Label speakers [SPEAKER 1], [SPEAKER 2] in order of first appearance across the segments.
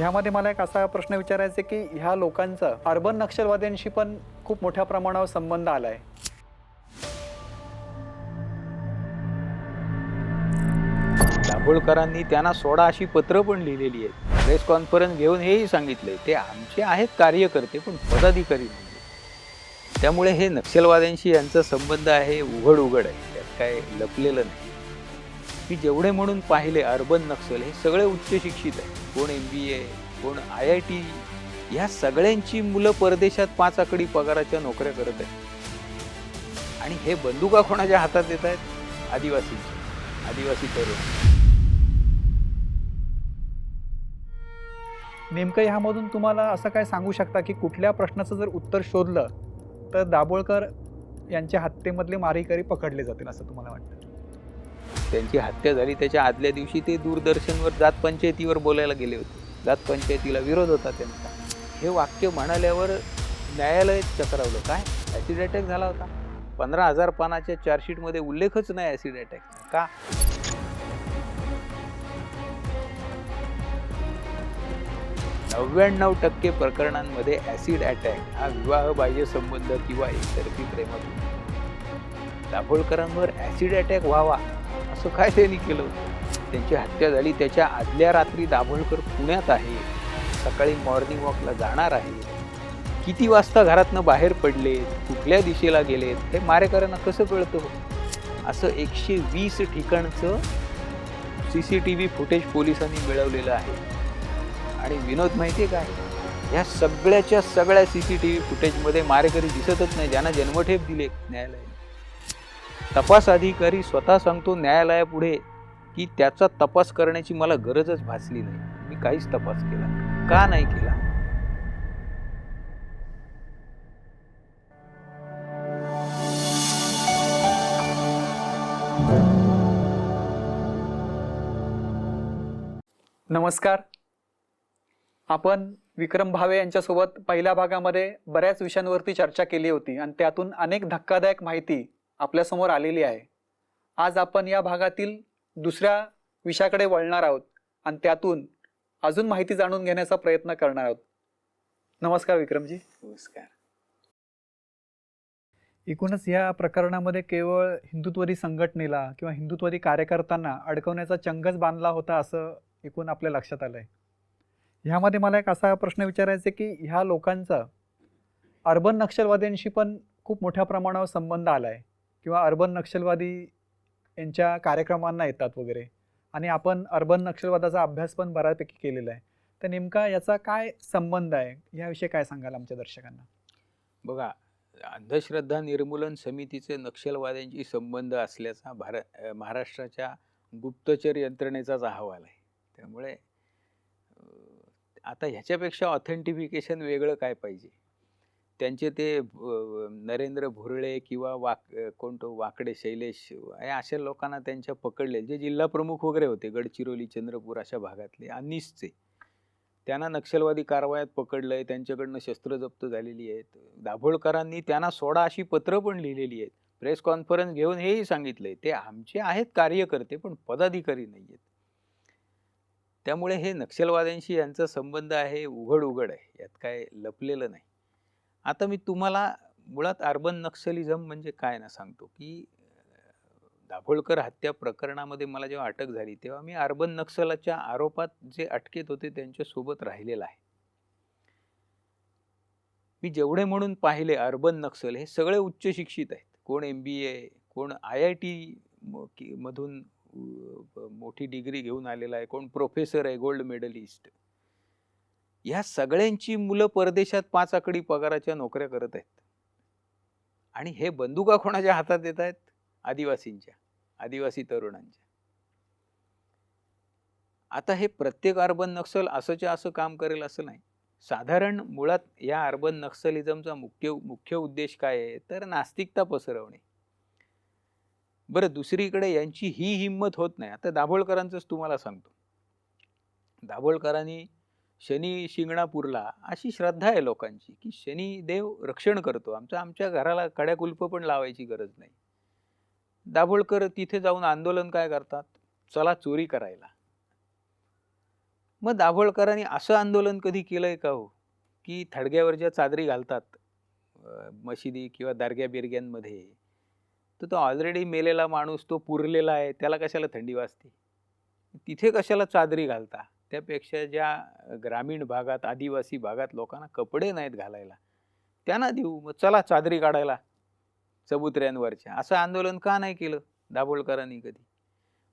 [SPEAKER 1] ह्यामध्ये मला एक असा प्रश्न विचारायचा की ह्या लोकांचा अर्बन नक्षलवाद्यांशी पण खूप मोठ्या प्रमाणावर संबंध आलाय.
[SPEAKER 2] दाभोळकरांनी त्यांना सोडा अशी पत्र पण लिहिलेली आहेत. प्रेस कॉन्फरन्स घेऊन हेही सांगितलंय. ते आमचे आहेत कार्यकर्ते पण पदाधिकारी नाही त्यामुळे हे नक्षलवाद्यांशी यांचा संबंध आहे उघड उघड आहे. त्यात काय लपलेलं नाही. मी जेवढे म्हणून पाहिले अर्बन नक्षल हे सगळे उच्च शिक्षित आहे कोण एम बी ए कोण आय आय टी ह्या सगळ्यांची मुलं परदेशात पाच आकडी पगाराच्या नोकऱ्या करत आहेत. आणि हे बंदुका कोणाच्या हातात येत आहेत? आदिवासी आदिवासी तरुण.
[SPEAKER 1] नेमकं ह्यामधून तुम्हाला असं काय सांगू शकता की कुठल्या प्रश्नाचं जर उत्तर शोधलं तर दाभोळकर यांच्या हत्येमधले मारेकरी पकडले जातील असं तुम्हाला वाटतं?
[SPEAKER 2] त्यांची हत्या झाली. त्याच्या आदल्या दिवशी ते दूरदर्शनवर जात पंचायतीवर बोलायला गेले होते. जात पंचायतीला विरोध होता त्यांचा. हे वाक्य म्हणाल्यावर न्यायालय चक्रावलं. काय? ॲसिड अटॅक झाला होता. पंधरा हजार पानाच्या चार्जशीटमध्ये उल्लेखच नाही ॲसिड अटॅक का? नव्याण्णव टक्के प्रकरणांमध्ये ॲसिड अटॅक हा विवाह बाह्य संबंध किंवा एकतर्फी प्रेमातून दाभोळकरांवर ॲसिड अटॅक व्हावा. असं काय त्यांनी केलं त्यांची हत्या झाली. त्याच्या आदल्या रात्री दाभोळकर पुण्यात आहे. सकाळी मॉर्निंग वॉकला जाणार आहे. किती वाजता घरातनं बाहेर पडलेत कुठल्या दिशेला गेलेत हे मारेकऱ्यांना कसं कळतं हो? असं एकशे वीस ठिकाणचं C C T V footage पोलिसांनी मिळवलेलं आहे. आणि विनोद माहिती आहे काय? या सगळ्याच्या सगळ्या सी सी टी व्ही फुटेजमध्ये मारेकरी दिसतच नाही. ज्यांना जन्मठेप दिले न्यायालयाने. तपास अधिकारी स्वतः सांगतो न्यायालयापुढे की त्याचा तपास करण्याची मला गरजच भासली नाही. मी काहीच तपास केला का नाही केला?
[SPEAKER 1] नमस्कार. आपण विक्रम भावे यांच्यासोबत पहिल्या भागामध्ये बऱ्याच विषयांवरती चर्चा केली होती आणि त्यातून अनेक धक्कादायक माहिती आपल्यासमोर आलेली आहे. आज आपण या भागातील दुसऱ्या विषयाकडे वळणार आहोत आणि त्यातून अजून माहिती जाणून घेण्याचा प्रयत्न करणार आहोत. नमस्कार विक्रमजी.
[SPEAKER 2] नमस्कार.
[SPEAKER 1] एकूणच या प्रकरणामध्ये केवळ हिंदुत्वरी संघटनेला किंवा हिंदुत्वरी कार्यकर्त्यांना अडकवण्याचा चंगच बांधला होता असं एकूण आपल्या लक्षात आलंय. ह्यामध्ये मला एक असा प्रश्न विचारायचा आहे की ह्या लोकांचा अर्बन नक्षलवाद्यांशी पण खूप मोठ्या प्रमाणावर संबंध आलाय. किंवा अर्बन नक्षलवादी यांच्या कार्यक्रमांना येतात वगैरे. आणि आपण अर्बन नक्षलवादाचा अभ्यास पण बऱ्यापैकी केलेला आहे. तर नेमका याचा काय संबंध आहे? याविषयी काय सांगाल आमच्या दर्शकांना?
[SPEAKER 2] बघा अंधश्रद्धा निर्मूलन समितीचे नक्षलवाद्यांशी संबंध असल्याचा भारत महाराष्ट्राच्या गुप्तचर यंत्रणेचाच अहवाल आहे. त्यामुळे आता ह्याच्यापेक्षा ऑथेंटिफिकेशन वेगळं काय पाहिजे? त्यांचे ते नरेंद्र भुरळे किंवा वाक कोणतो वाकडे शैलेश अशा लोकांना त्यांच्या पकडले. जे जिल्हा प्रमुख वगैरे होते गडचिरोली चंद्रपूर अशा भागातले अनिसचे त्यांना नक्षलवादी कारवायात पकडलंय त्यांच्याकडनं शस्त्र जप्त झालेली आहेत. दाभोळकरांनी त्यांना सोडा अशी पत्र पण लिहिलेली आहेत. प्रेस कॉन्फरन्स घेऊन हेही सांगितलंय. ते आमचे आहेत कार्यकर्ते पण पदाधिकारी नाही आहेत त्यामुळे हे नक्षलवाद्यांशी यांचा संबंध आहे उघड उघड आहे. यात काय लपलेलं नाही. आता मी तुम्हाला मुळात अर्बन नक्षलिझम म्हणजे काय ना सांगतो की दाभोळकर हत्या प्रकरणामध्ये मला जेव्हा अटक झाली तेव्हा मी अर्बन नक्षलाच्या आरोपात जे अटकेत होते त्यांच्यासोबत राहिलेला आहे. मी जेवढे म्हणून पाहिले अर्बन नक्षल हे सगळे उच्च शिक्षित आहेत. कोण एम बी ए कोण आय आय टी मधून मोठी डिग्री घेऊन आलेला आहे कोण प्रोफेसर आहे गोल्ड मेडलिस्ट ह्या सगळ्यांची मुलं परदेशात पाच आकडी पगाराच्या नोकऱ्या करत आहेत. आणि हे बंदुका कोणाच्या हातात येत आहेत? आदिवासींच्या आदिवासी तरुणांच्या. आता हे प्रत्येक अर्बन नक्षल असंच्या असं काम करेल असं नाही. साधारण मुळात या अर्बन नक्षलिझमचा मुख्य मुख्य उद्देश काय आहे? तर नास्तिकता पसरवणे. बरं दुसरीकडे यांची ही हिंमत होत नाही. आता दाभोळकरांचंच तुम्हाला सांगतो. दाभोळकरांनी शनी शिंगणापूरला अशी श्रद्धा आहे लोकांची की शनी देव रक्षण करतो. आमचं आमच्या घराला कड्याकुल्प पण लावायची गरज नाही. दाभोळकर तिथे जाऊन आंदोलन काय करतात? चला चोरी करायला. मग दाभोळकरांनी असं आंदोलन कधी केलंय का हो? की थडग्यावर ज्या चादरी घालतात मशिदी किंवा दारग्या बिरग्यांमध्ये. तर तो ऑलरेडी मेलेला माणूस तो पुरलेला आहे त्याला कशाला थंडी वाजते? तिथे कशाला चादरी घालता? त्यापेक्षा ज्या ग्रामीण भागात आदिवासी भागात लोकांना कपडे नाहीत घालायला त्यांना देऊ. मग चला चादरी काढायला चबुतऱ्यांवरच्या. असं आंदोलन का नाही केलं दाभोळकरांनी कधी?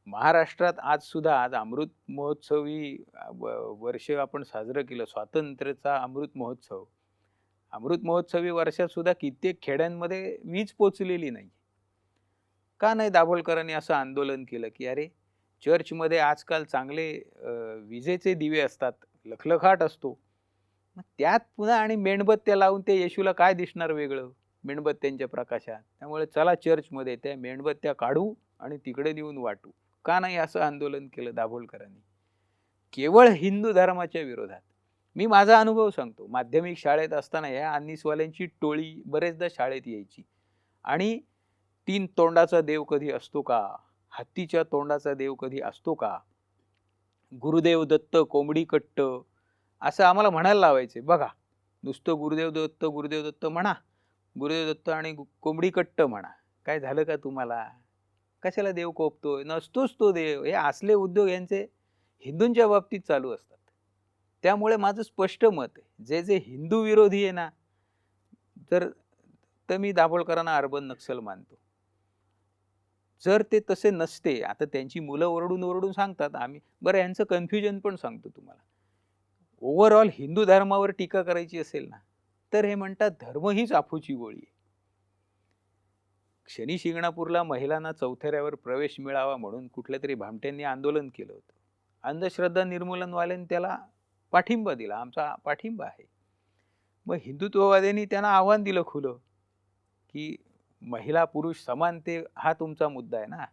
[SPEAKER 2] महाराष्ट्रात आज सुद्धा आज अमृत महोत्सवी वर्ष आपण साजरं केलं स्वातंत्र्याचा अमृत महोत्सव. अमृत महोत्सवी वर्षात सुद्धा कित्येक खेड्यांमध्ये वीज पोचलेली नाही का नाही दाभोळकरांनी असं आंदोलन केलं की अरे चर्चमध्ये आजकाल चांगले विजेचे दिवे असतात लखलखाट असतो. मग त्यात पुन्हा आणि मेणबत्त्या लावून ते येशूला काय दिसणार वेगळं? मेणबत्त्यांच्या प्रकाशात. त्यामुळे चला चर्चमध्ये त्या मेणबत्त्या काढू आणि तिकडे नेऊन वाटू. का नाही असं आंदोलन केलं दाभोलकरांनी? केवळ हिंदू धर्माच्या विरोधात. मी माझा अनुभव सांगतो. माध्यमिक शाळेत असताना या अन्नीसवाल्यांची टोळी बरेचदा शाळेत यायची. आणि तीन तोंडाचा देव कधी असतो का? हत्तीच्या तोंडाचा देव कधी असतो का? गुरुदेव दत्त कोंबडी कट्ट असं आम्हाला म्हणायला लावायचे. बघा नुसतं गुरुदेव दत्त गुरुदेव दत्त म्हणा गुरुदेव दत्त आणि कोंबडी कट्ट म्हणा. काय झालं का तुम्हाला? कशाला देव कोपतोय? नसतोच तो देव. हे असले उद्योग यांचे हिंदूंच्या बाबतीत चालू असतात. त्यामुळे माझं स्पष्ट मत आहे. जे जे हिंदू विरोधी आहे ना तर तर मी दाभोळकरांना अर्बन नक्षल मानतो. जर ते तसे नसते आता त्यांची मुलं ओरडून ओरडून सांगतात आम्ही बरं यांचं कन्फ्युजन पण सांगतो तुम्हाला. ओव्हरऑल हिंदू धर्मावर टीका करायची असेल ना तर हे म्हणतात धर्म हीच आफूची गोळी आहे. शनी शिंगणापूरला महिलांना चौथऱ्यावर प्रवेश मिळावा म्हणून कुठल्या तरी भामट्यांनी आंदोलन केलं होतं. अंधश्रद्धा निर्मूलनवाल्यांनी त्याला पाठिंबा दिला आमचा पाठिंबा आहे. मग हिंदुत्ववाद्यांनी त्यांना आव्हान दिलं खुलं की महिला पुरुष समानते हा तुमचा मुद्दा आहे ना.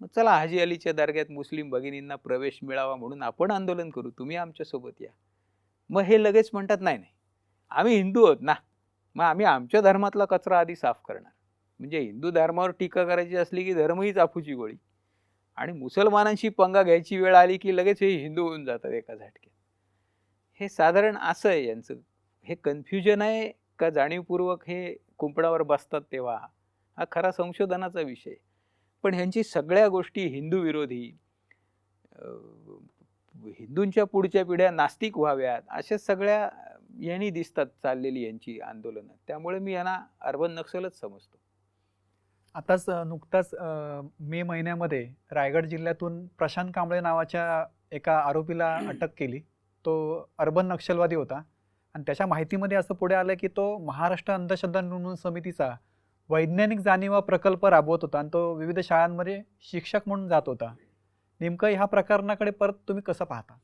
[SPEAKER 2] मग चला हाजी अलीच्या दर्ग्यात मुस्लिम भगिनींना प्रवेश मिळावा म्हणून आपण आंदोलन करू. तुम्ही आमच्यासोबत या. मग हे लगेच म्हणतात नाही नाही. आम्ही हिंदू आहोत ना. मग आम्ही आमच्या धर्मातला कचरा आधी साफ करणार. म्हणजे हिंदू धर्मावर टीका करायची असली की धर्म हीच आफूची गोळी. आणि मुसलमानांशी पंगा घ्यायची वेळ आली की लगेच हे हिंदू होऊन जातात एका झटक्यात. हे साधारण असं आहे यांचं. हे कन्फ्युजन आहे का जाणीवपूर्वक हे कुंपणावर बसतात तेव्हा? हा खरा संशोधनाचा विषय. पण ह्यांची सगळ्या गोष्टी हिंदू विरोधी हिंदूंच्या पुढच्या पिढ्या नास्तिक व्हाव्यात अशा सगळ्या यांनी दिसतात चाललेली यांची आंदोलनं. त्यामुळे मी यांना अर्बन नक्षलच समजतो.
[SPEAKER 1] आताच नुकताच मे महिन्यामध्ये रायगड जिल्ह्यातून प्रशांत कांबळे नावाच्या एका आरोपीला अटक केली. तो अर्बन नक्षलवादी होता. आणि त्याच्या माहितीमध्ये असं पुढे आलं की तो महाराष्ट्र अंधश्रद्धा निर्मूलन समितीचा वैज्ञानिक जाणीवा प्रकल्प राबवत होता आणि तो विविध शाळांमध्ये शिक्षक म्हणून जात होता. नेमकं ह्या प्रकरणाकडे परत तुम्ही कसं पाहता?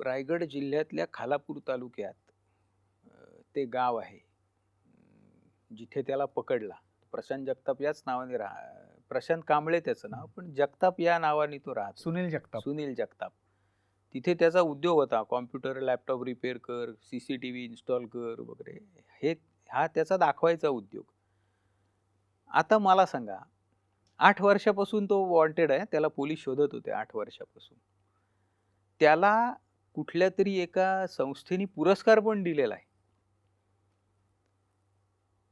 [SPEAKER 2] रायगड जिल्ह्यातल्या खालापूर तालुक्यात ते गाव आहे. जिथे त्याला पकडला. प्रशांत जगताप याच नावाने राहा प्रशांत कांबळे त्याचं नाव पण जगताप या नावाने तो राहतो.
[SPEAKER 1] सुनील जगताप.
[SPEAKER 2] सुनील जगताप. तिथे त्याचा उद्योग होता. कॉम्प्युटर लॅपटॉप रिपेअर कर C C T V install कर वगैरे. हे हा त्याचा दाखवायचा उद्योग. आता मला सांगा आठ वर्षापासून तो वॉन्टेड आहे त्याला पोलीस शोधत होते आठ वर्षापासून. त्याला कुठल्या तरी एका संस्थेने पुरस्कार पण दिलेला आहे.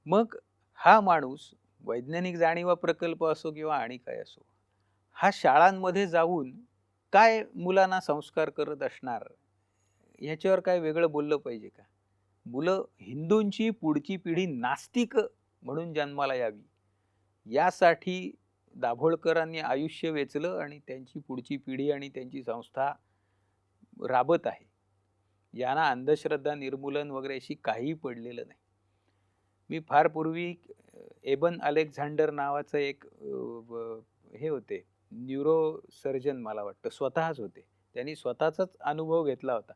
[SPEAKER 2] मग हा माणूस वैज्ञानिक जाणीवा प्रकल्प असो किंवा आणि काय असो हा शाळांमध्ये जाऊन काय मुलांना संस्कार करत असणार ह्याच्यावर काय वेगळं बोललं पाहिजे का? मुलं हिंदूंची पुढची पिढी नास्तिक म्हणून जन्माला यावी. यासाठी दाभोळकरांनी आयुष्य वेचलं आणि त्यांची पुढची पिढी आणि त्यांची संस्था राबत आहे. यांना अंधश्रद्धा निर्मूलन वगैरे अशी काहीही पडलेलं नाही. मी फार पूर्वी एबन अलेक्झांडर नावाचं एक हे होते न्यूरो सर्जन मला वाटतं स्वतःच होते. त्यांनी स्वतःचाच अनुभव घेतला होता.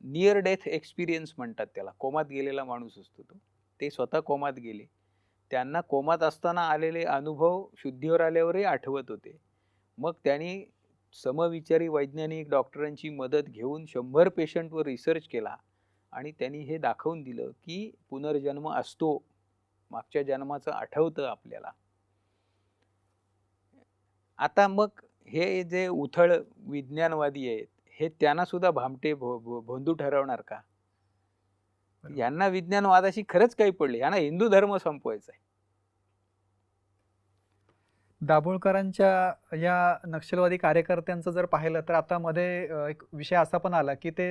[SPEAKER 2] नियर डेथ एक्सपिरियन्स म्हणतात त्याला. कोमात गेलेला माणूस असतो तो. ते स्वतः कोमात गेले. त्यांना कोमात असताना आलेले अनुभव शुद्धीवर आल्यावरही आठवत होते. मग त्यांनी समविचारी वैज्ञानिक डॉक्टरांची मदत घेऊन शंभर पेशंटवर रिसर्च केला आणि त्यांनी हे दाखवून दिलं की पुनर्जन्म असतो. मागच्या जन्माचं आठवतं आपल्याला. आता मग हे जे उथळ विज्ञानवादी आहेत हे त्यांना सुद्धा भामटे भो भोंदू ठरवणार का. यांना विज्ञानवादाशी खरंच काही पडले. यांना हिंदू धर्म संपवायचा आहे.
[SPEAKER 1] दाभोळकरांच्या या नक्षलवादी कार्यकर्त्यांचं जर पाहिलं तर आता मध्ये एक विषय असा पण आला की ते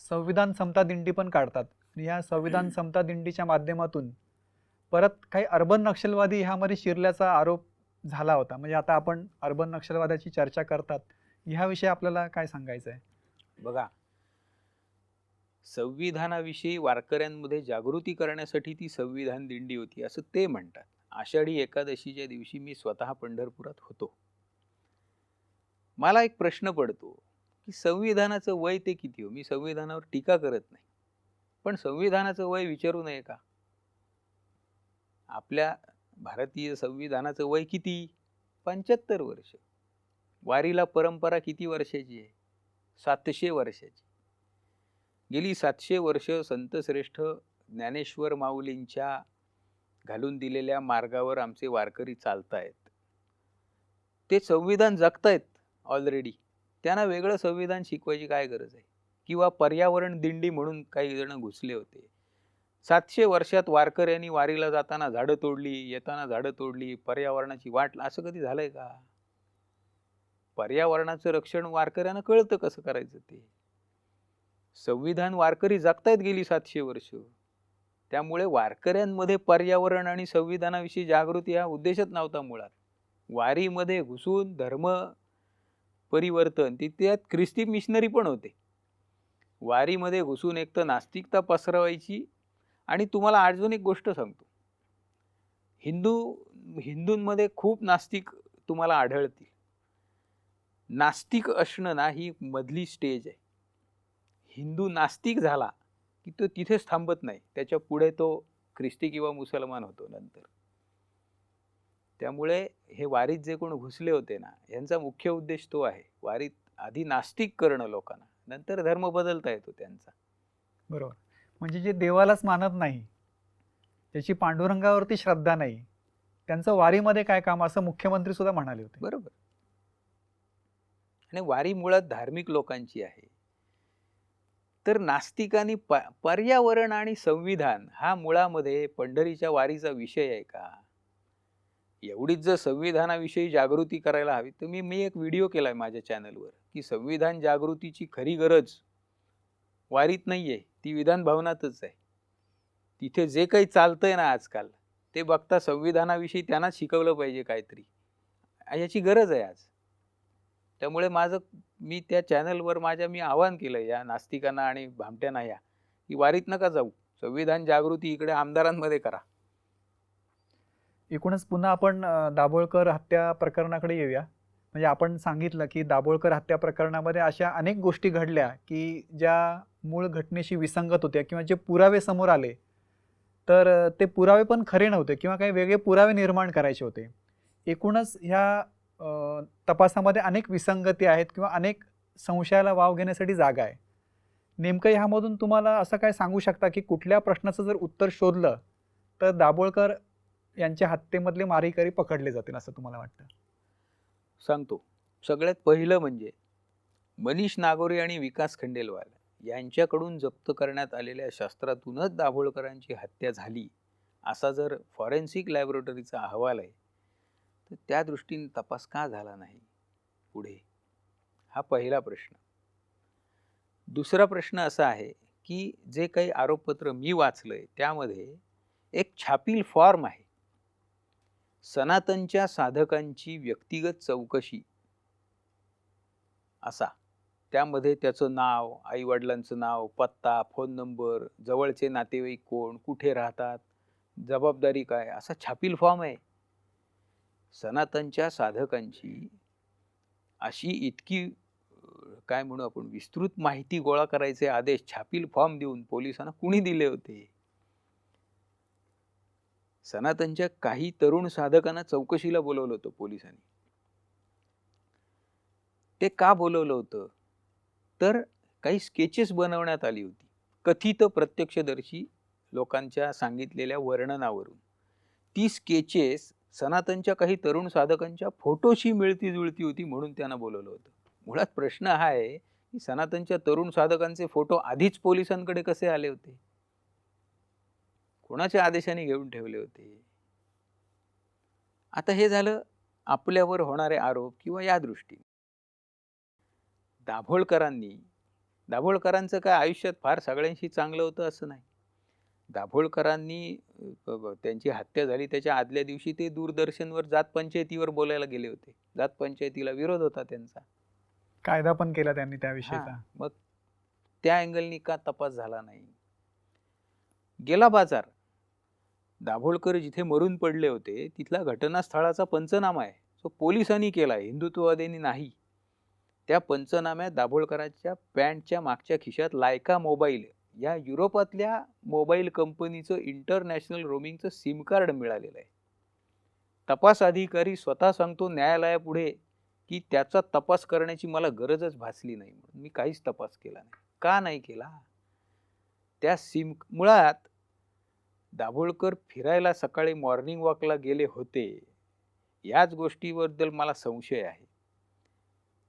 [SPEAKER 1] संविधान समता दिंडी पण काढतात. या संविधान समता दिंडीच्या माध्यमातून परत काही अर्बन नक्षलवादी ह्यामध्ये शिरल्याचा आरोप झाला होता. म्हणजे आता आपण अर्बन नक्षलवादाची चर्चा करतात. ह्याविषयी आपल्याला काय सांगायचं आहे
[SPEAKER 2] बघा. संविधानाविषयी वारकऱ्यांमध्ये जागृती करण्यासाठी ती संविधान दिंडी होती असं ते म्हणतात. आषाढी एकादशीच्या दिवशी मी स्वतः पंढरपुरात होतो. मला एक प्रश्न पडतो की संविधानाचं वय ते किती हो? मी संविधानावर टीका करत नाही. पण संविधानाचं वय विचारू नये का? आपल्या भारतीय संविधानाचं वय किती? पंच्याहत्तर वर्ष. वारीला परंपरा किती वर्षाची आहे? सातशे वर्षाची. गेली सातशे वर्ष संतश्रेष्ठ ज्ञानेश्वर माऊलींच्या घालून दिलेल्या मार्गावर आमचे वारकरी चालतायत. ते संविधान जगतायत ऑलरेडी त्यांना वेगळं संविधान शिकवायची काय गरज आहे? किंवा पर्यावरण दिंडी म्हणून काही जण घुसले होते. सातशे वर्षात वारकऱ्यांनी वारीला जाताना झाडं तोडली येताना झाडं तोडली पर्यावरणाची वाट असं कधी झालंय का? पर्यावरणाचं रक्षण वारकऱ्यांना कळतं कसं करायचं ते. संविधान वारकरी जगतायत गेली सातशे वर्ष. त्यामुळे वारकऱ्यांमध्ये पर्यावरण आणि संविधानाविषयी जागृती हा उद्देशच नव्हता मुळात. वारीमध्ये घुसून धर्म परिवर्तन तिथे ख्रिस्ती मिशनरी पण होते. वारीमध्ये घुसून एक तर नास्तिकता पसरवायची आणि तुम्हाला अजून एक गोष्ट सांगतो. हिंदू हिंदूंमध्ये खूप नास्तिक तुम्हाला आढळतील. नास्तिक असणं ना ही मधली स्टेज आहे. हिंदू नास्तिक झाला की तो तिथेच थांबत नाही. त्याच्या पुढे तो ख्रिस्ती किंवा मुसलमान होतो नंतर. त्यामुळे हे वारीत जे कोण घुसले होते ना यांचा मुख्य उद्देश तो आहे. वारीत आधी नास्तिक करणं लोकांना. नंतर धर्म बदलता येतो त्यांचा.
[SPEAKER 1] बरोबर. म्हणजे जे देवालाच मानत नाही त्याची पांडुरंगावरती श्रद्धा नाही त्यांचं वारीमध्ये काय काम? असं मुख्यमंत्री सुद्धा म्हणाले होते.
[SPEAKER 2] बरोबर. आणि वारी मुळात धार्मिक लोकांची आहे. तर नास्तिकांनी प पर्यावरण आणि संविधान हा मुळामध्ये पंढरीच्या वारीचा विषय आहे का? एवढीच जर संविधानाविषयी जागृती करायला हवी तर मी मी एक व्हिडिओ केला आहे माझ्या चॅनलवर की संविधान जागृतीची खरी गरज वारीत नाहीये ती विधान भवनातच आहे. तिथे जे काही चालतंय ना आजकाल ते बघता संविधानाविषयी त्यांना शिकवलं पाहिजे काहीतरी. याची गरज आहे आज. त्यामुळे माझं मी त्या चॅनलवर माझ्या मी आवाहन केलं या नास्तिकांना आणि भामट्यांना या की वारीत नका जाऊ. संविधान जागृती इकडे आमदारांमध्ये करा.
[SPEAKER 1] एकूणच पुन्हा आपण दाभोळकर हत्या प्रकरणाकडे येऊया. म्हणजे आपण सांगितलं की दाभोळकर हत्या प्रकरणामध्ये अशा अनेक गोष्टी घडल्या की ज्या मूळ घटनेशी विसंगत होत्या किंवा जे पुरावे समोर आले तर ते पुरावे पण खरे नव्हते किंवा काही वेगळे पुरावे निर्माण करायचे होते. एकूणच ह्या तपासामध्ये अनेक विसंगती आहेत किंवा अनेक संशयाला वाव घेण्यासाठी जागा आहे. नेमकं ह्यामधून तुम्हाला असं काय सांगू शकता की कुठल्या प्रश्नाचं जर उत्तर शोधलं तर दाभोळकर यांच्या हत्येमधले मारेकरी पकडले जातील असं तुम्हाला वाटतं?
[SPEAKER 2] सांगतो. सगळ्यात पहिलं म्हणजे मनीष नागोरे आणि विकास खंडेलवाल यांच्याकडून जप्त करण्यात आलेल्या शस्त्रातूनच दाभोळकरांची हत्या झाली असा जर फॉरेन्सिक लॅबोरेटरीचा अहवाल आहे तर त्या दृष्टीने तपास का झाला नाही? पुढे. हा पहिला प्रश्न. दुसरा प्रश्न असा आहे की जे काही आरोपपत्र मी वाचलंय त्यामध्ये एक छापील फॉर्म आहे. सनातनच्या साधकांची व्यक्तिगत चौकशी. असा. त्यामध्ये त्याचं नाव आईवडिलांचं नाव पत्ता फोन नंबर जवळचे नातेवाईक कोण कुठे राहतात जबाबदारी काय? असा छापील फॉर्म आहे. सनातनच्या साधकांची अशी इतकी काय म्हणू आपण विस्तृत माहिती गोळा करायचे आदेश छापील फॉर्म देऊन पोलिसांना कुणी दिले होते? सनातनच्या काही तरुण साधकांना चौकशीला बोलवलं होतं पोलिसांनी. ते का बोलवलं होतं? तर काही स्केचेस बनवण्यात आली होती. कथित प्रत्यक्षदर्शी लोकांच्या सांगितलेल्या वर्णनावरून. ती स्केचेस सनातनच्या काही तरुण साधकांच्या फोटोशी मिळती जुळती होती म्हणून त्यांना बोलवलं होतं. मुळात प्रश्न हा आहे की सनातनच्या तरुण साधकांचे फोटो आधीच पोलिसांकडे कसे आले होते? कोणाच्या आदेशाने घेऊन ठेवले होते? आता हे झालं आपल्यावर होणारे आरोप किंवा या दृष्टीने. दाभोळकरांनी दाभोळकरांचं काय आयुष्यात फार सगळ्यांशी चांगलं होतं असं नाही. दाभोळकरांनी त्यांची हत्या झाली. त्याच्या आदल्या दिवशी ते दूरदर्शनवर जात पंचायतीवर बोलायला गेले होते. जात पंचायतीला विरोध होता त्यांचा.
[SPEAKER 1] कायदा पण केला त्यांनी त्याविषयीचा
[SPEAKER 2] मग त्या अँगलनी का तपास झाला नाही? गेला बाजार. दाभोळकर जिथे मरून पडले होते तिथला घटनास्थळाचा पंचनामा आहे. तो पोलिसांनी केला हिंदुत्ववाद्यांनी नाही. त्या पंचनाम्यात दाभोळकरांच्या पॅन्टच्या मागच्या खिशात लायका मोबाईल या युरोपातल्या मोबाईल कंपनीचं इंटरनॅशनल रोमिंगचं सिम कार्ड मिळालेलं आहे. तपास अधिकारी स्वतः सांगतो न्यायालयापुढे की त्याचा तपास करण्याची मला गरजच भासली नाही म्हणून मी काहीच तपास केला नाही. का नाही केला? त्या सिम मुळात दाभोळकर फिरायला सकाळी मॉर्निंग वॉकला गेले होते. याच गोष्टीबद्दल मला संशय आहे.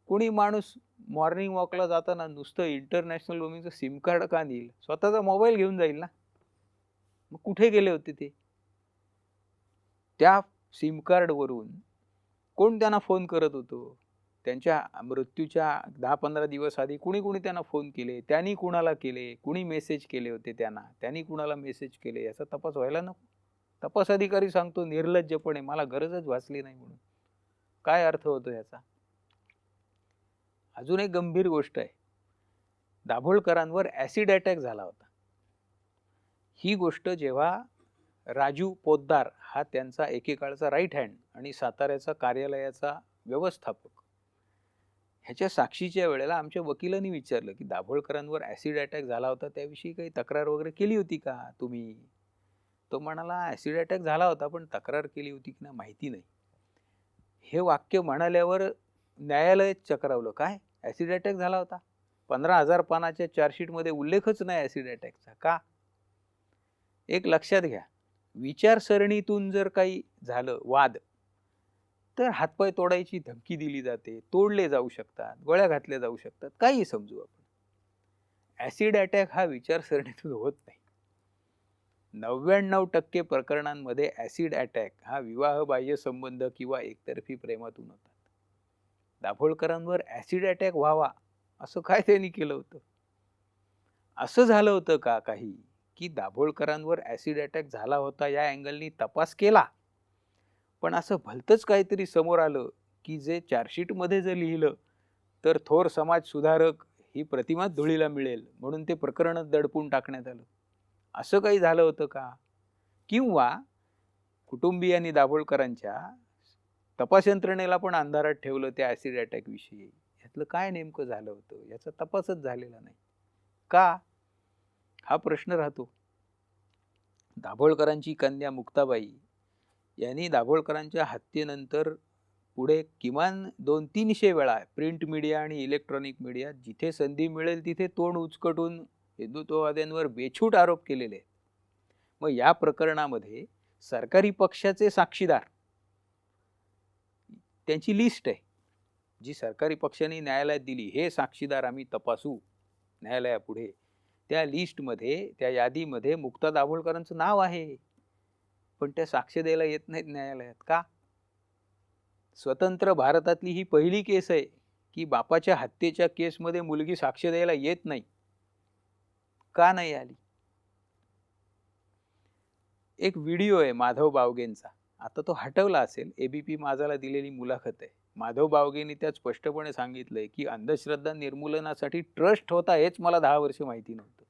[SPEAKER 2] कोणी माणूस मॉर्निंग वॉकला जाताना नुसतं इंटरनॅशनल रोमिंगचं सिम कार्ड का नेईल स्वतःचा मोबाईल घेऊन जाईल ना? मग कुठे गेले होते ते? त्या सिम कार्डवरून कोण त्यांना फोन करत होतो? त्यांच्या मृत्यूच्या दहा पंधरा दिवस आधी कुणी कुणी त्यांना फोन केले? त्यांनी कुणाला केले? कुणी मेसेज केले होते त्यांना? त्यांनी कुणाला मेसेज केले? याचा तपास व्हायला नको. तपास अधिकारी सांगतो निर्लज्जपणे मला गरजच वाचली नाही म्हणून. काय अर्थ होतो याचा? अजून एक गंभीर गोष्ट आहे. दाभोळकरांवर ॲसिड अटॅक झाला होता. ही गोष्ट जेव्हा राजू पोद्दार हा त्यांचा एकेकाळचा राईट हँड आणि साताऱ्याचा कार्यालयाचा व्यवस्थापक ह्याच्या साक्षीच्या वेळेला आमच्या वकिलांनी विचारलं की दाभोळकरांवर ॲसिड अटॅक झाला होता त्याविषयी काही तक्रार वगैरे केली होती का तुम्ही? तो म्हणाला ॲसिड अटॅक झाला होता पण तक्रार केली होती की नाही माहिती नाही. हे वाक्य म्हणाल्यावर न्यायालय चक्रावलं. काय? ॲसिड अटॅक झाला होता. पंधरा हजार पानाच्या चार्जशीटमध्ये उल्लेखच नाही ॲसिड अटॅकचा का? एक लक्षात घ्या. विचारसरणीतून जर काही झालं वाद तर हातपाय तोडायची धमकी दिली जाते. तोडले जाऊ शकतात गोळ्या घातल्या जाऊ शकतात. काही समजू आपण. ॲसिड अटॅक हा विचारसरणीतून होत नाही. नव्याण्णव टक्के प्रकरणांमध्ये ॲसिड अटॅक हा विवाहबाह्य संबंध किंवा एकतर्फी प्रेमातून होतो. दाभोळकरांवर ॲसिड अटॅक व्हावा असं काय त्यांनी केलं होतं? असं झालं होतं का काही की दाभोळकरांवर ॲसिड अटॅक झाला होता या अँगलनी तपास केला? पण असं भलतंच काहीतरी समोर आलं की जे चार्जशीटमध्ये जर लिहिलं तर थोर समाज सुधारक ही प्रतिमा धुळीला मिळेल म्हणून ते प्रकरण दडपून टाकण्यात आलं. असं काही झालं होतं का? किंवा कुटुंबियांनी दाभोळकरांच्या तपास यंत्रणेला पण अंधारात ठेवलं त्या ॲसिड अटॅकविषयी यातलं काय नेमकं झालं होतं? याचा तपासच झालेला नाही. का? हा प्रश्न राहतो. दाभोळकरांची कन्या मुक्ताबाई यांनी दाभोळकरांच्या हत्येनंतर पुढे किमान दोन तीनशे वेळा प्रिंट मीडिया आणि इलेक्ट्रॉनिक मीडिया जिथे संधी मिळेल तिथे तोंड उचकटून हिंदुत्ववाद्यांवर बेछूट आरोप केलेले आहेत. मग या प्रकरणामध्ये सरकारी पक्षाचे साक्षीदार त्यांची लिस्ट आहे. जी सरकारी पक्षाने न्यायालयात दिली हे साक्षीदार आम्ही तपासू न्यायालयापुढे. त्या लिस्टमध्ये त्या यादीमध्ये मुक्ता दाभोळकरांचं नाव आहे. पण त्या साक्ष द्यायला येत नाहीत न्यायालयात का? स्वतंत्र भारतातली ही पहिली केस आहे की बापाच्या हत्येच्या केसमध्ये मुलगी साक्ष द्यायला येत नाही. का नाही आली? एक व्हिडिओ आहे माधव बावगेंचा. आता तो हटवला असेल एबीपी माझाला दिलेली मुलाखत आहे. माधव बावगेंनी त्यात स्पष्टपणे सांगितलंय की अंधश्रद्धा निर्मूलनासाठी ट्रस्ट होता हेच मला दहा वर्ष माहिती नव्हतं.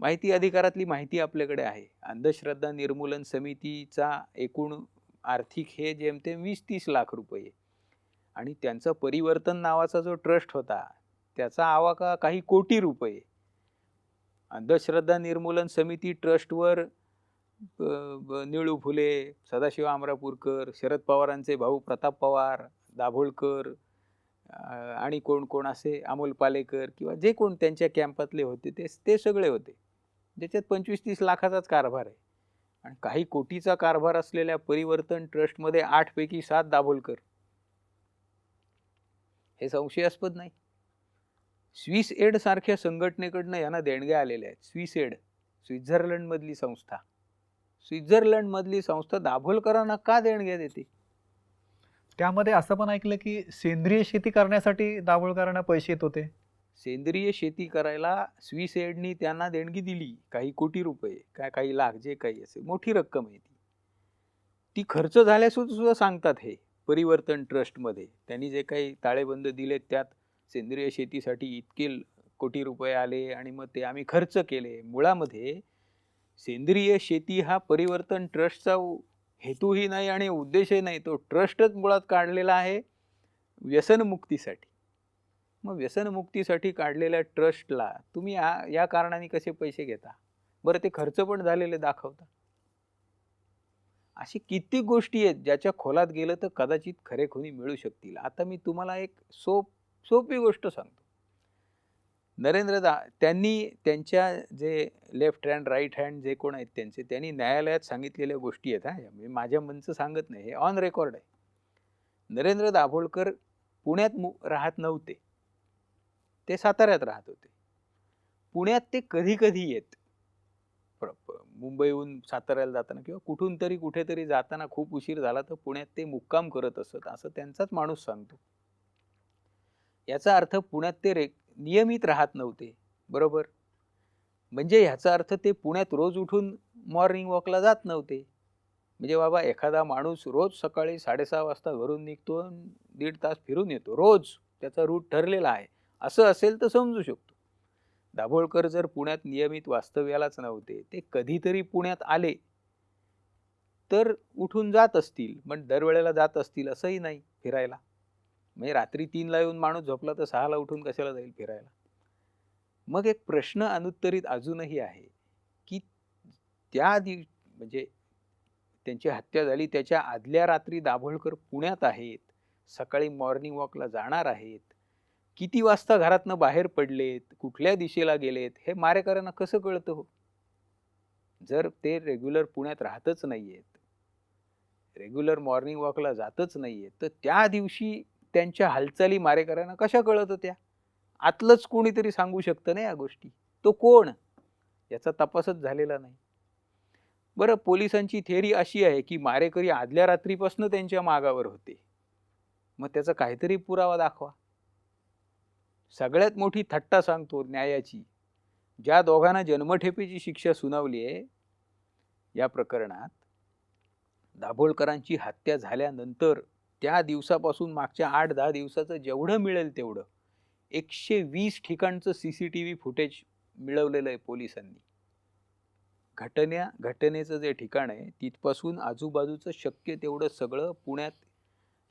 [SPEAKER 2] माहिती अधिकारातली माहिती आपल्याकडे आहे. अंधश्रद्धा निर्मूलन समितीचा एकूण आर्थिक हे जेमतेम वीस तीस लाख रुपये. आणि त्यांचा परिवर्तन नावाचा जो ट्रस्ट होता त्याचा आवाका काही कोटी रुपये. अंधश्रद्धा निर्मूलन समिती ट्रस्टवर निळू फुले सदाशिव आमरापूरकर शरद पवारांचे भाऊ प्रताप पवार दाभोळकर आणि कोण कोण असे अमोल पालेकर किंवा जे कोण त्यांच्या कॅम्पातले होते ते ते सगळे होते. ज्याच्यात पंचवीस तीस लाखाचाच कारभार आहे. आणि काही कोटीचा कारभार असलेल्या परिवर्तन ट्रस्टमध्ये आठपैकी सात दाभोलकर. हे संशयास्पद नाही. स्विस एड सारख्या संघटनेकडनं यांना देणग्या आलेल्या आहेत. स्विस एड स्वित्झर्लंडमधली संस्था. स्वित्झर्लंडमधली संस्था दाभोलकरांना का देणग्या देते?
[SPEAKER 1] त्यामध्ये असं पण ऐकलं की सेंद्रिय शेती करण्यासाठी दाभोळकरांना पैसे येत होते.
[SPEAKER 2] सेंद्रिय शेती करायला स्विस एडनी त्यांना देणगी दिली. काही कोटी रुपये काय काही लाख जे काही असेल मोठी रक्कम आहे ती. ती खर्च झाल्यासून सुद्धा सांगतात हे परिवर्तन ट्रस्टमध्ये. त्यांनी जे काही ताळेबंद दिलेत त्यात सेंद्रिय शेतीसाठी इतके कोटी रुपये आले आणि मग ते आम्ही खर्च केले. मुळामध्ये सेंद्रिय शेती हा परिवर्तन ट्रस्टचा हेतूही नाही आणि उद्देशही नाही. तो ट्रस्टच मुळात काढलेला आहे व्यसनमुक्तीसाठी मग व्यसनमुक्तीसाठी काढलेल्या ट्रस्टला तुम्ही या या कारणाने कसे पैसे घेता? बरं ते खर्च पण झालेले दाखवता अशी किती गोष्टी आहेत ज्याच्या खोलात गेलं तर कदाचित खरेखुनी मिळू शकतील. आता मी तुम्हाला एक सोप सोपी गोष्ट सांगतो. नरेंद्र दा त्यांनी त्यांच्या जे लेफ्ट हँड राईट हँड जे कोण आहेत त्यांचे त्यांनी न्यायालयात सांगितलेल्या गोष्टी आहेत हा. मी माझ्या मनचं सांगत नाही हे ऑन रेकॉर्ड आहे. नरेंद्र दाभोळकर पुण्यात मु राहत नव्हते. ते साताऱ्यात राहत होते. पुण्यात ते कधी कधी येत. प्र- प- मुंबईहून साताऱ्याला जाताना किंवा कुठून तरी कुठेतरी जाताना खूप उशीर झाला तर पुण्यात ते मुक्काम करत असत असं त्यांचाच माणूस सांगतो. याचा अर्थ पुण्यात ते रे नियमित राहत नव्हते. बरोबर? म्हणजे ह्याचा अर्थ ते पुण्यात रोज उठून मॉर्निंग वॉकला जात नव्हते. म्हणजे बाबा एखादा माणूस रोज सकाळी साडेसहा वाजता घरून निघतो दीड तास फिरून येतो. रोज त्याचा रूट ठरलेला आहे. असं असेल तर समजू शकतो. दाभोळकर जर पुण्यात नियमित वास्तव्यालाच नव्हते ते कधीतरी पुण्यात आले. तर उठून जात असतील पण दरवेळेला जात असतील असंही नाही फिरायला. म्हणजे रात्री तीनला येऊन माणूस झोपला तर सहाला उठून कशाला जाईल फिरायला? मग एक प्रश्न अनुत्तरित अजूनही आहे की त्या दिव म्हणजे त्यांची हत्या झाली त्याच्या आदल्या रात्री दाभोळकर पुण्यात आहेत सकाळी मॉर्निंग वॉकला जाणार आहेत किती वाजता घरातनं बाहेर पडलेत कुठल्या दिशेला गेलेत हे मारेकऱ्यांना कसं कळतं हो? जर ते रेग्युलर पुण्यात राहतच नाही आहेत रेग्युलर मॉर्निंग वॉकला जातच नाही आहेत तर त्या दिवशी त्यांच्या हालचाली मारेकऱ्यांना कशा कळत होत्या? आतलंच कोणीतरी सांगू शकतं ना या गोष्टी. तो कोण? याचा तपासच झालेला नाही. बरं पोलिसांची थेअरी अशी आहे की मारेकरी आदल्या रात्रीपासून त्यांच्या मागावर होते. मग त्याचा काहीतरी पुरावा दाखवा. सगळ्यात मोठी थट्टा सांगतो न्यायाची. ज्या दोघांना जन्मठेपेची शिक्षा सुनावली आहे या प्रकरणात दाभोळकरांची हत्या झाल्यानंतर त्या दिवसापासून मागच्या आठ दहा दिवसाचं जेवढं मिळेल तेवढं. एकशे वीस ठिकाणचं C C T V footage मिळवलेलं आहे पोलिसांनी. घटना घटनेचं जे ठिकाण आहे तिथपासून आजूबाजूचं शक्य तेवढं सगळं पुण्यात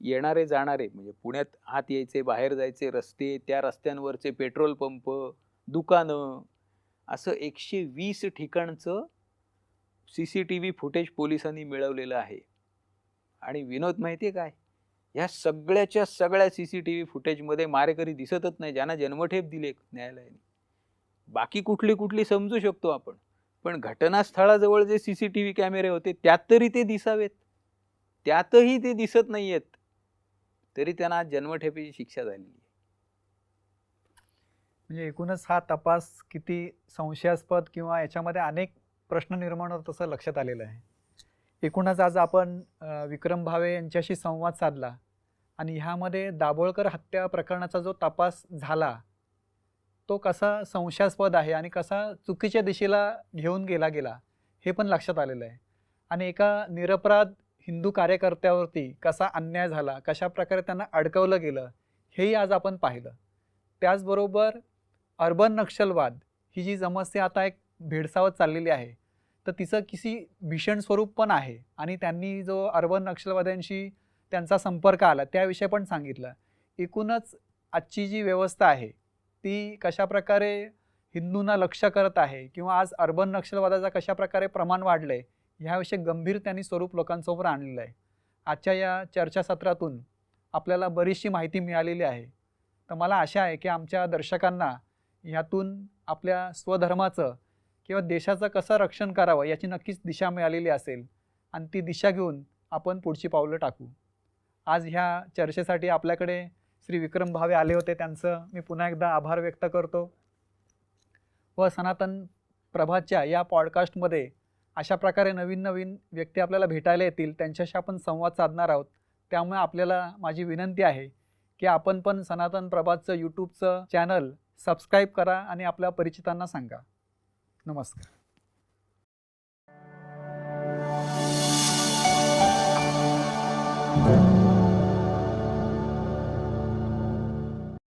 [SPEAKER 2] येणारे जाणारे म्हणजे पुण्यात आत यायचे बाहेर जायचे रस्ते त्या रस्त्यांवरचे पेट्रोल पंप दुकानं असं एकशे वीस ठिकाणचं C C T V footage पोलिसांनी मिळवलेलं आहे. आणि विनोद माहिती आहे काय? ह्या सगळ्याच्या सगळ्या सी सी टी व्ही फुटेजमध्ये मारेकरी दिसतच नाही ज्यांना जन्मठेप दिले न्यायालयाने. बाकी कुठली कुठली समजू शकतो आपण पण घटनास्थळाजवळ जे सी सी टी व्ही कॅमेरे होते त्यात तरी ते दिसावेत. त्यातही ते दिसत नाही आहेत तरी त्यांना आज जन्मठेपेची शिक्षा झालेली आहे.
[SPEAKER 1] म्हणजे एकूणच हा तपास किती संशयास्पद किंवा याच्यामध्ये अनेक प्रश्न निर्माण होत असं लक्षात आलेलं आहे. एकूणच आज आपण विक्रम भावे यांच्याशी संवाद साधला आणि ह्यामध्ये दाभोळकर हत्या प्रकरणाचा जो तपास झाला तो कसा संशयास्पद आहे आणि कसा चुकीच्या दिशेला घेऊन गेला गेला हे पण लक्षात आलेलं आहे. आणि एका निरपराध हिंदू कार्यकर्त्यावरती कसा अन्याय झाला कशा प्रकारे त्यांना अडकवलं गेलं हेही आज आपण पाहिलं. त्याचबरोबर अर्बन नक्षलवाद ही जी समस्या आता एक भेडसावत चाललेली आहे तर तिचं किसी भीषण स्वरूप पण आहे. आणि त्यांनी जो अर्बन नक्षलवाद्यांशी त्यांचा संपर्क आला त्याविषयी पण सांगितलं. एकूणच आजची जी व्यवस्था आहे ती कशा प्रकारे हिंदूंना लक्ष करत आहे किंवा आज अर्बन नक्षलवादाचा कशा प्रकारे प्रमाण वाढलं आहे ह्याविषयी गंभीर त्यांनी स्वरूप लोकांसमोर आणलेलं आहे. आजच्या या चर्चासत्रातून आपल्याला बरीचशी माहिती मिळालेली आहे. तर मला आशा आहे की आमच्या दर्शकांना ह्यातून आपल्या स्वधर्माचं किंवा देशाचं कसं रक्षण करावं याची नक्कीच दिशा मिळालेली असेल. आणि ती दिशा घेऊन आपण पुढची पावलं टाकू. आज ह्या चर्चेसाठी आपल्याकडे श्री विक्रम भावे आले होते. त्यांचं मी पुन्हा एकदा आभार व्यक्त करतो. व सनातन प्रभातच्या या पॉडकास्टमध्ये अशा प्रकारे नवीन नवीन व्यक्ती आपल्याला भेटायला येतील. त्यांच्याशी आपण संवाद साधणार आहोत. त्यामुळे आपल्याला माझी विनंती आहे की आपण पण सनातन प्रभातचं यूट्यूबचं चॅनल सबस्क्राईब करा आणि आपल्या परिचितांना सांगा. नमस्कार